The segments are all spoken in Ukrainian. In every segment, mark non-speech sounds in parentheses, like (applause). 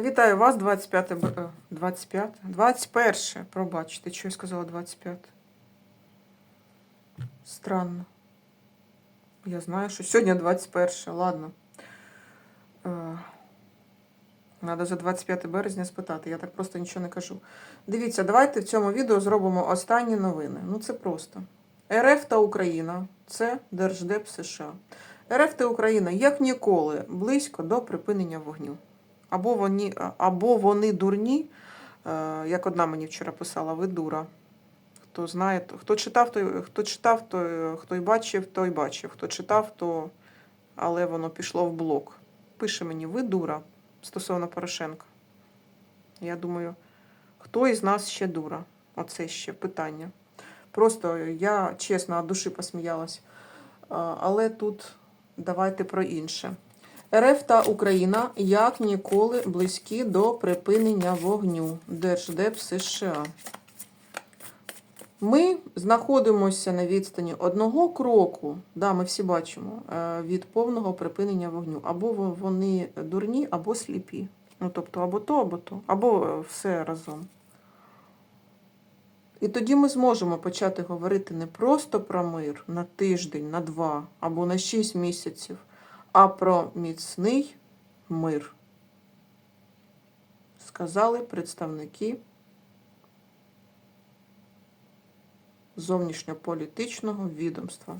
Вітаю вас, 25, б- е, 25, 21, пробачте, що я сказала 25. Странно. Я знаю, що сьогодні 21, ладно. Надо за 25 березня спитати, я так просто нічого не кажу. Дивіться, давайте в цьому відео зробимо останні новини. Ну це просто. РФ та Україна це Держдеп США. РФ та Україна як ніколи близько до припинення вогню. Або вони, або вони дурні, е, як одна мені вчора писала, ви дура. Хто знає, хто читав, той, хто читав, той, хто й бачив, той бачив. Хто читав, то але воно пішло в блок. Пише мені, ви дура стосовно Порошенка. Я думаю, хто із нас ще дура? Оце ще питання. Просто я чесно від душі посміялась. Але тут давайте про інше. РФ та Україна як ніколи близькі до припинення вогню. Держдеп США. Ми знаходимося на відстані одного кроку, да, ми всі бачимо, е, від повного припинення вогню. Або вони дурні, або сліпі. Ну, тобто, або то, або то, або е, все разом. І тоді ми зможемо почати говорити не просто про мир на тиждень, на два або на шість місяців, а про міцний мир. Сказали представники зовнішньополітичного відомства.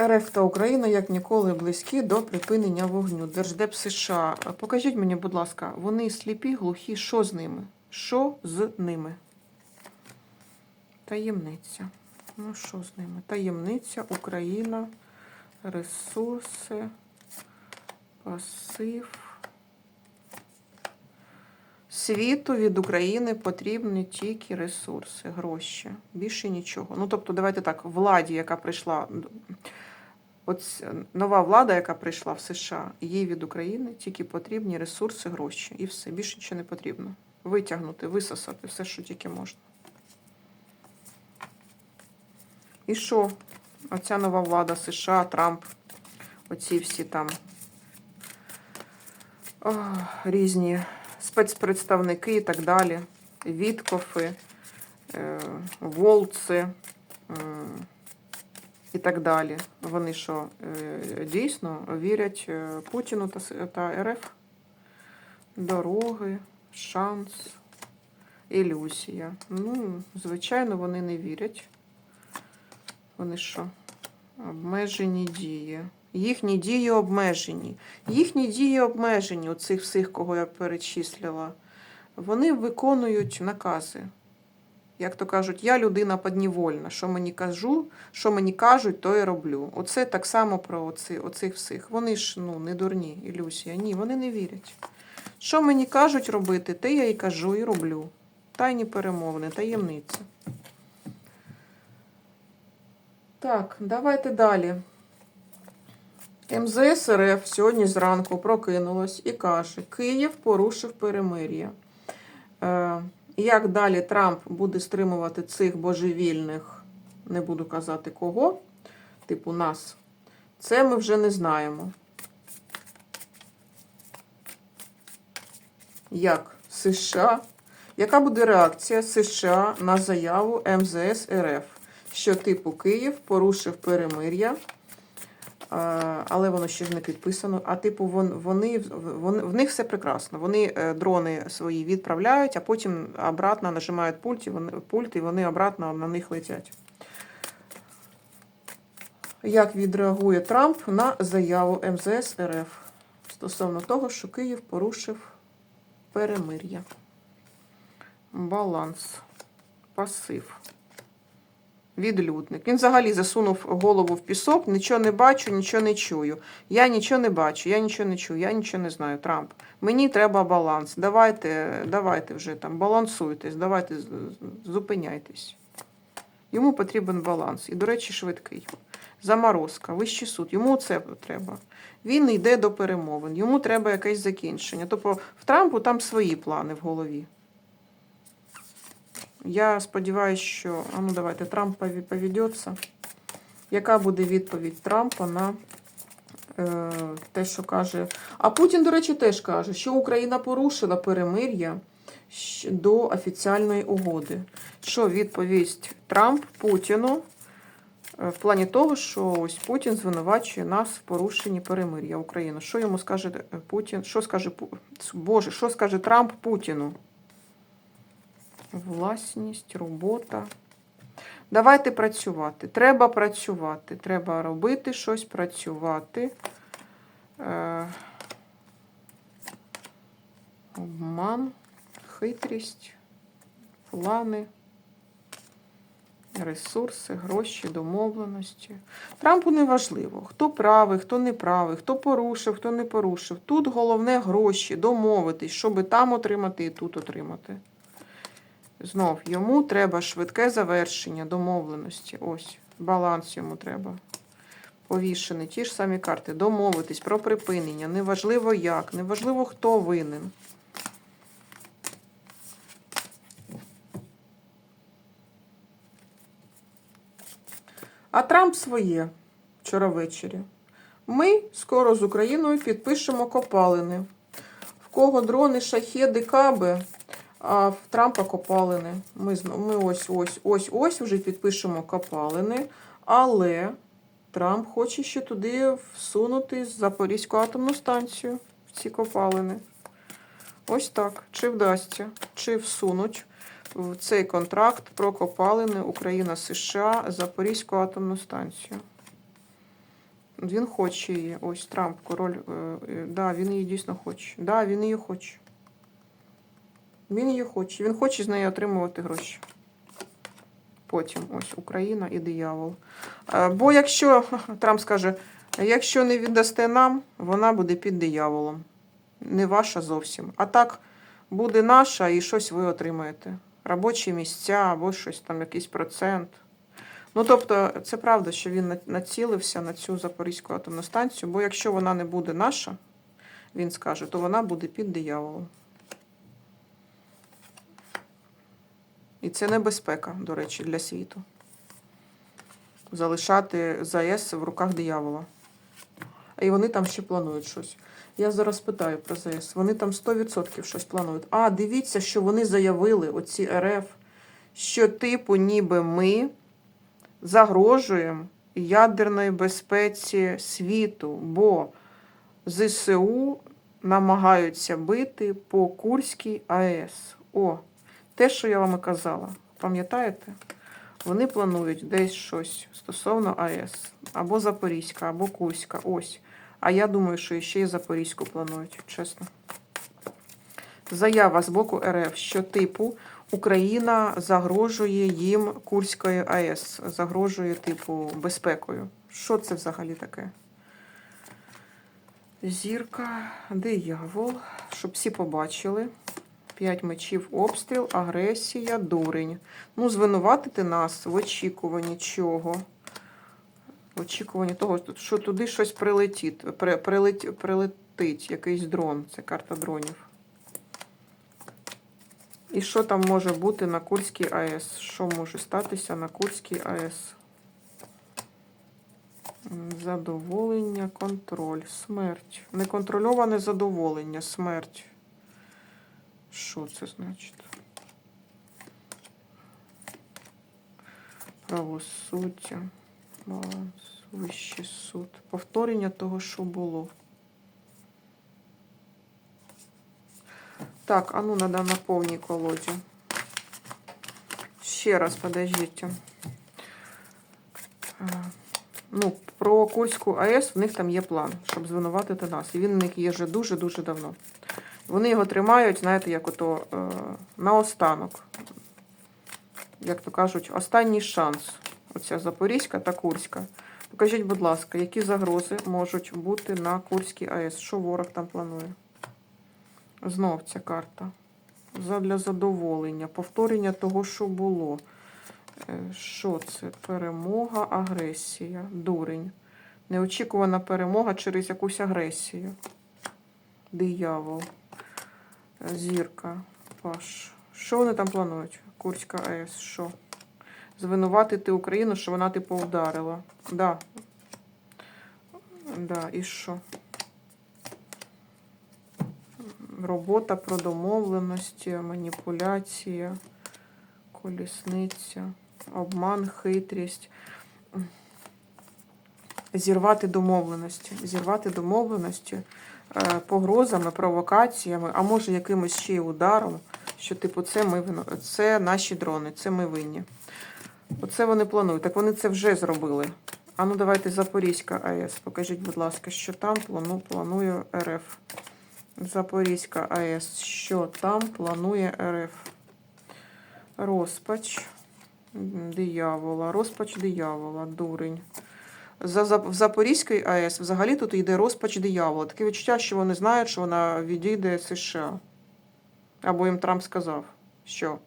РФ та Україна як ніколи близькі до припинення вогню. Держдеп США. Покажіть мені, будь ласка, вони сліпі, глухі. Що з ними? Що з ними? Таємниця. Ну, що з ними? Таємниця, Україна, ресурси, пасив. Світу від України потрібні тільки ресурси, гроші. Більше нічого. Ну, тобто, давайте так, владі, яка прийшла, от нова влада, яка прийшла в США, їй від України тільки потрібні ресурси, гроші. І все. Більше нічого не потрібно. Витягнути, висосати, все, що тільки можна. І що? Оця нова влада США, Трамп, оці всі там о, різні спецпредставники і так далі, Віткофи, е, Волци е, і так далі. Вони що, е, дійсно вірять е, Путіну та, та РФ? Дороги, шанс, ілюзія. Ну, звичайно, вони не вірять. Вони що? Обмежені дії. Їхні дії обмежені. Їхні дії обмежені у цих всіх, кого я перечислила. Вони виконують накази. Як то кажуть, я людина поднівольна. Що мені кажу, що мені кажуть, то і роблю. Оце так само про оці, оцих всіх. Вони ж ну, не дурні, ілюзія. Ні, вони не вірять. Що мені кажуть робити, те я і кажу, і роблю. Тайні перемовини, таємниця. Так, давайте далі. МЗС РФ сьогодні зранку прокинулось і каже, Київ порушив перемир'я. Е, як далі Трамп буде стримувати цих божевільних, не буду казати кого, типу нас, це ми вже не знаємо. Як США? Яка буде реакція США на заяву МЗС РФ, що типу Київ порушив перемир'я? Але воно ще ж не підписано. А типу, вони, вони, в них все прекрасно. Вони е, дрони свої відправляють, а потім обратно нажимають пульт, і вони, пульт, і вони обратно на них летять. Як відреагує Трамп на заяву МЗС РФ стосовно того, що Київ порушив перемир'я? Баланс. Пасив. Відлюдник. Він взагалі засунув голову в пісок, нічого не бачу, нічого не чую. Я нічого не бачу, я нічого не чую, я нічого не знаю. Трамп. Мені треба баланс. Давайте, давайте вже там балансуйтесь, давайте зупиняйтесь. Йому потрібен баланс. І, до речі, швидкий. Заморозка, вищий суд. Йому це треба. Він йде до перемовин. Йому треба якесь закінчення. Тобто в Трампу там свої плани в голові. Я сподіваюся, що. А ну давайте Трамп поведеться. Яка буде відповідь Трампа на е, те, що каже. А Путін, до речі, теж каже, що Україна порушила перемир'я до офіціальної угоди. Що відповість Трамп Путіну е, в плані того, що ось Путін звинувачує нас в порушенні перемир'я України. Що йому скаже е, Путін? Що скаже Боже, що скаже Трамп Путіну? Власність, робота. Давайте працювати. Треба працювати. Треба робити щось, працювати. Е, обман, хитрість, плани, ресурси, гроші, домовленості. Трампу не важливо, хто правий, хто не правий, хто порушив, хто не порушив. Тут головне гроші, домовитись, щоб там отримати і тут отримати. Знов йому треба швидке завершення домовленості. Ось, баланс йому треба. Повішений. Ті ж самі карти. Домовитись про припинення. Неважливо як, неважливо, хто винен. А Трамп своє вчора ввечері. Ми скоро з Україною підпишемо копалини. В кого дрони, шахеди, каби, а в Трампа копалини. Ми, ми ось ось ось ось вже підпишемо копалини, але Трамп хоче ще туди всунути Запорізьку атомну станцію в ці копалини. Ось так. Чи вдасться, чи всунуть в цей контракт про копалини Україна США Запорізьку атомну станцію. Він хоче її. Ось Трамп, король. е, е, Да, він її дійсно хоче. Да, він її хоче. Він її хоче. Він хоче з неї отримувати гроші. Потім ось Україна і диявол. Е, Бо якщо (laughs) Трамп скаже, якщо не віддасте нам, вона буде під дияволом. Не ваша зовсім. А так буде наша і щось ви отримаєте. Робочі місця або щось там, якийсь процент. Ну, тобто, це правда, що він націлився на цю Запорізьку атомну станцію, бо якщо вона не буде наша, він скаже, то вона буде під дияволом. І це небезпека, до речі, для світу. Залишати ЗАЕС в руках диявола. І вони там ще планують щось. Я зараз питаю про ЗАЕС. Вони там 100% щось планують. А, дивіться, що вони заявили, оці РФ, що типу ніби ми загрожуємо ядерної безпеці світу, бо ЗСУ намагаються бити по Курській АЕС. О, те, що я вам і казала. Пам'ятаєте? Вони планують десь щось стосовно АЕС. Або Запорізька, або Курська. Ось. А я думаю, що ще й Запорізьку планують, чесно. Заява з боку РФ, що типу Україна загрожує їм Курської АЕС, загрожує, типу, безпекою. Що це взагалі таке? Зірка, диявол, щоб всі побачили. П'ять мечів, обстріл, агресія, дурень. Ну, звинуватити нас в очікуванні чого? В очікуванні того, що туди щось прилетить, при, прилет, прилетить, якийсь дрон. Це карта дронів. І що там може бути на Курській АЕС? Що може статися на Курській АЕС? Задоволення, контроль, смерть. Неконтрольоване задоволення, смерть. Що це значить? Правосуддя, баланс, вищий суд. Повторення того, що було. Так, а ну надо на повній колоді. Ще раз, подождіть. Ну, про Курську АЕС в них там є план, щоб звинуватити нас. І він у них є вже дуже-дуже давно. Вони його тримають, знаєте, як ото е, наостанок. Як то кажуть, останній шанс. Оця Запорізька та Курська. Покажіть, будь ласка, які загрози можуть бути на Курській АЕС? Що ворог там планує? Знов ця карта. Задля задоволення, повторення того, що було. Е, Що це? Перемога, агресія, дурень. Неочікувана перемога через якусь агресію. Диявол. Зірка. Паш. Що вони там планують? Курська АЕС. Що? Звинуватити Україну, що вона типу вдарила. Да. Да, і що? Робота про домовленості, маніпуляція, колісниця, обман, хитрість. Зірвати домовленості. Зірвати домовленості погрозами, провокаціями, а може якимось ще й ударом, що, типу, це ми це наші дрони, це ми винні. Оце вони планують. Так вони це вже зробили. А ну давайте Запорізька АЕС. Покажіть, будь ласка, що там плану, планує РФ. Запорізька АЕС. Що там планує РФ? Розпач диявола. Розпач диявола, дурень. В Запорізькій АЕС взагалі тут йде розпач диявола. Таке відчуття, що вони знають, що вона відійде США. Або їм Трамп сказав, що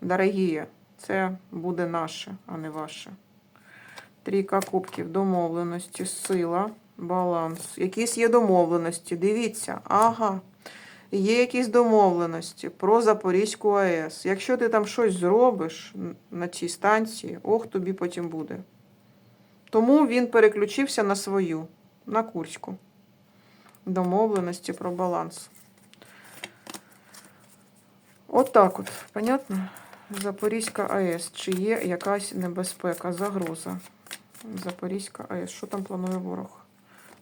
дорогі, це буде наше, а не ваше. Трійка кубків, домовленості, сила, баланс. Якісь є домовленості. Дивіться, ага. Є якісь домовленості про Запорізьку АЕС. Якщо ти там щось зробиш на цій станції, ох, тобі потім буде. Тому він переключився на свою, на Курську. Домовленості про баланс. От так от, понятно? Запорізька АЕС. Чи є якась небезпека, загроза? Запорізька АЕС. Що там планує ворог?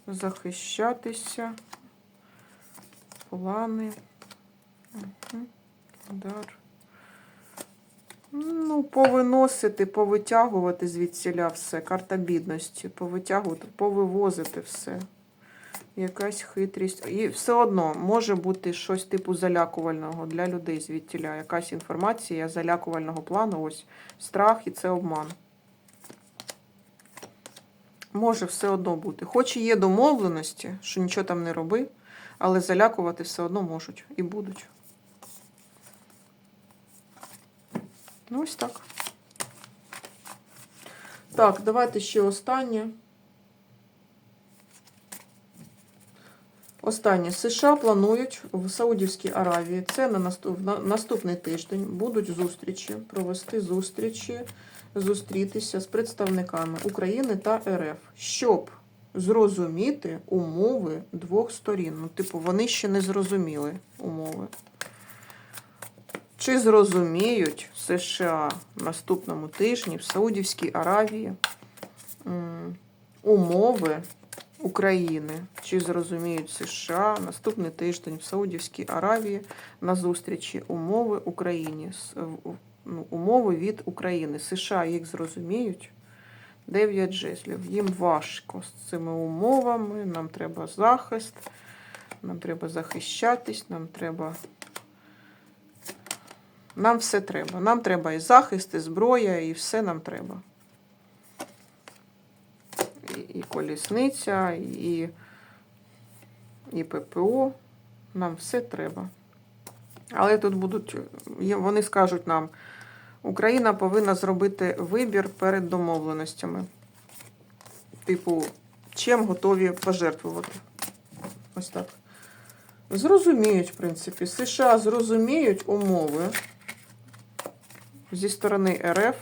Захищатися. Плани. Удар. Ну, повиносити, повитягувати звідсіля все. Карта бідності. Повитягувати, повивозити все. Якась хитрість. І все одно може бути щось типу залякувального для людей звідтіля. Якась інформація залякувального плану. Ось страх і це обман. Може все одно бути. Хоч і є домовленості, що нічого там не роби, але залякувати все одно можуть і будуть. Ну, ось так. Так, давайте ще останнє. Останнє. США планують в Саудівській Аравії. Це на наступний тиждень. Будуть зустрічі, провести зустрічі, зустрітися з представниками України та РФ, щоб зрозуміти умови двох сторін. Ну, типу, вони ще не зрозуміли умови. Чи зрозуміють США в наступному тижні в Саудівській Аравії умови України? Чи зрозуміють США наступний тиждень в Саудівській Аравії на зустрічі умови Україні? Ну, умови від України. США їх зрозуміють. Дев'ять жезлів. Їм важко з цими умовами. Нам треба захист, нам треба захищатись, нам треба. Нам все треба. Нам треба і захист, і зброя, і все нам треба. І, і колісниця, і, і ППО. Нам все треба. Але тут будуть, вони скажуть нам, Україна повинна зробити вибір перед домовленостями. Типу, чим готові пожертвувати. Ось так. Зрозуміють, в принципі. США зрозуміють умови зі сторони РФ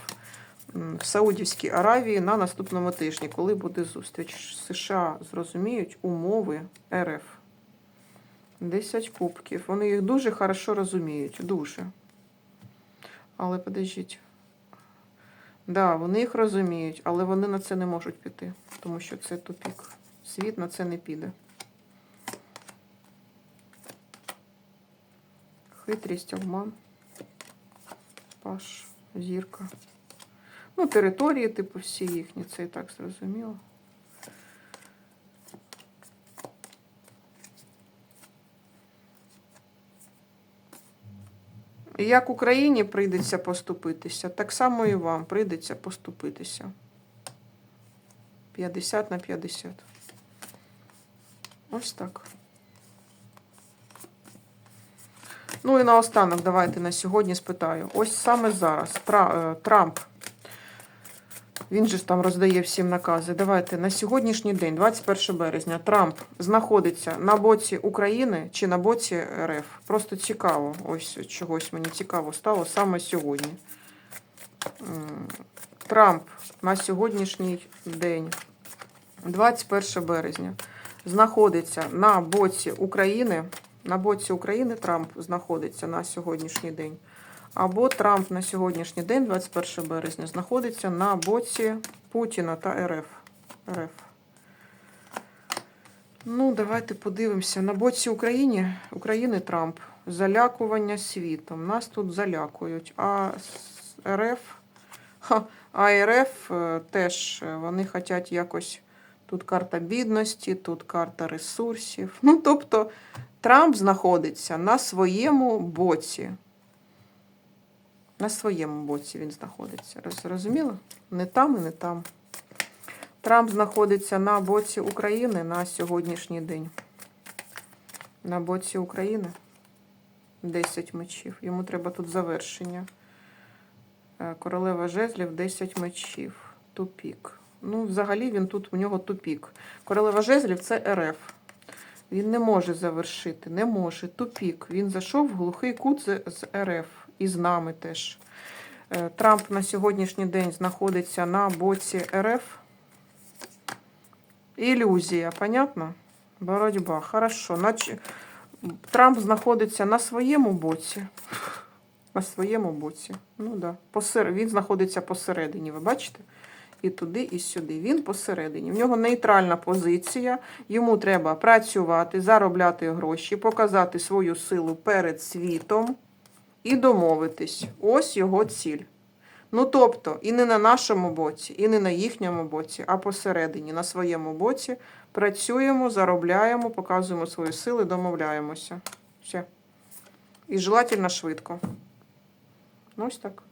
в Саудівській Аравії на наступному тижні, коли буде зустріч. США зрозуміють умови РФ. 10 кубків. Вони їх дуже хорошо розуміють. Дуже. Але подождіть. Да, вони їх розуміють, але вони на це не можуть піти, тому що це тупік. Світ на це не піде. Хитрість, обман. Паш, зірка. Ну, території, типу, всі їхні, це і так зрозуміло. Як Україні прийдеться поступитися, так само і вам прийдеться поступитися. 50 на 50. Ось так. Ну і наостанок, давайте на сьогодні спитаю. Ось саме зараз е, Трамп. Він же ж там роздає всім накази. Давайте на сьогоднішній день, 21 березня, Трамп знаходиться на боці України чи на боці РФ. Просто цікаво. Ось чогось мені цікаво стало саме сьогодні. Трамп на сьогоднішній день 21 березня знаходиться на боці України. На боці України Трамп знаходиться на сьогоднішній день. Або Трамп на сьогоднішній день, 21 березня, знаходиться на боці Путіна та РФ. РФ. Ну, давайте подивимося. На боці України, України Трамп. Залякування світом. Нас тут залякують. А РФ. А РФ е, теж е, вони хочуть якось. Тут карта бідності, тут карта ресурсів. Ну, тобто, Трамп знаходиться на своєму боці. На своєму боці він знаходиться. Роз- Зрозуміло? Не там і не там. Трамп знаходиться на боці України на сьогоднішній день. На боці України 10 мечів. Йому треба тут завершення. Е, Королева жезлів 10 мечів. Тупік. Ну, взагалі він тут у нього тупік. Королева жезлів це РФ. Він не може завершити, не може. Тупік. Він зайшов в глухий кут з, РФ і з нами теж. Е, Трамп на сьогоднішній день знаходиться на боці РФ. Ілюзія, понятно? Боротьба. Хорошо. Нач... Трамп знаходиться на своєму боці. На своєму боці. Ну да. Посер... Він знаходиться посередині, ви бачите? І туди, і сюди. Він посередині. В нього нейтральна позиція. Йому треба працювати, заробляти гроші, показати свою силу перед світом і домовитись. Ось його ціль. Ну, тобто, і не на нашому боці, і не на їхньому боці, а посередині, на своєму боці працюємо, заробляємо, показуємо свої сили, домовляємося. Все. І желательно швидко. Ну, ось так.